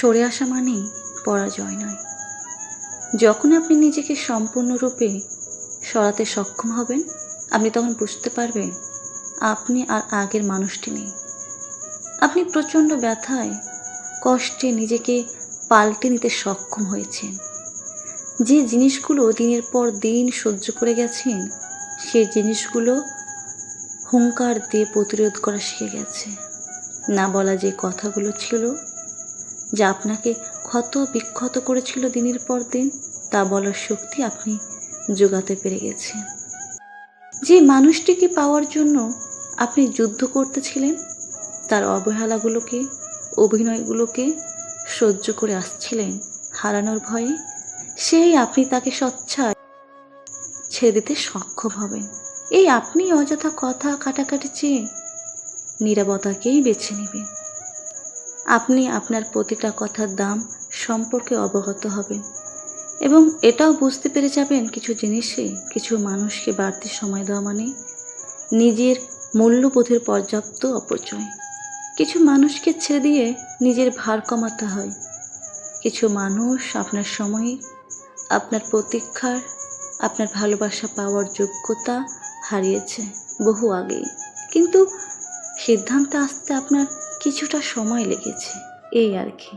সরে আসা মানেই পরাজয় নয়। যখন আপনি নিজেকে সম্পূর্ণরূপে সরাতে সক্ষম হবেন, আপনি তখন বুঝতে পারবেন আপনি আর আগের মানুষটি নেই। আপনি প্রচণ্ড ব্যথায়, কষ্টে নিজেকে পাল্টে নিতে সক্ষম হয়েছেন। যে জিনিসগুলো দিনের পর দিন সহ্য করে গেছেন সেই জিনিসগুলো হুঙ্কার দিয়ে প্রতিরোধ করা শিখে গেছে। না বলা যে কথাগুলো ছিল যা আপনাকে ক্ষত বিক্ষত করেছিল দিনের পর দিন, তা বলার শক্তি আপনি যোগাতে পেরে গেছেন। যে মানুষটিকে পাওয়ার জন্য আপনি যুদ্ধ করতেছিলেন, তার অবহেলাগুলোকে, অভিনয়গুলোকে সহ্য করে আসছিলেন হারানোর ভয়ে, সেই আপনি তাকে স্বচ্ছায় ছেড়ে দিতে সক্ষম হবেন। এই আপনি অযথা কথা কাটাকাটি চেয়ে নিরাপত্তাকেই বেছে নেবেন। আপনি আপনার প্রতিটা কথার দাম সম্পর্কে অবগত হবেন। এবং এটাও বুঝতে পেরে যাবেন কিছু জিনিসে কিছু মানুষকে বাড়তি সময় দেওয়া মানে নিজের মূল্যবোধের পর্যাপ্ত অপচয়। কিছু মানুষকে ছেড়ে দিয়ে নিজের ভার কমাতে হয়। কিছু মানুষ আপনার সময়, আপনার প্রতীক্ষার, আপনার ভালোবাসা পাওয়ার যোগ্যতা হারিয়েছে বহু আগেই। কিন্তু সিদ্ধান্তে আসতে আপনার কিছুটা সময় লেগেছে এই আর কি।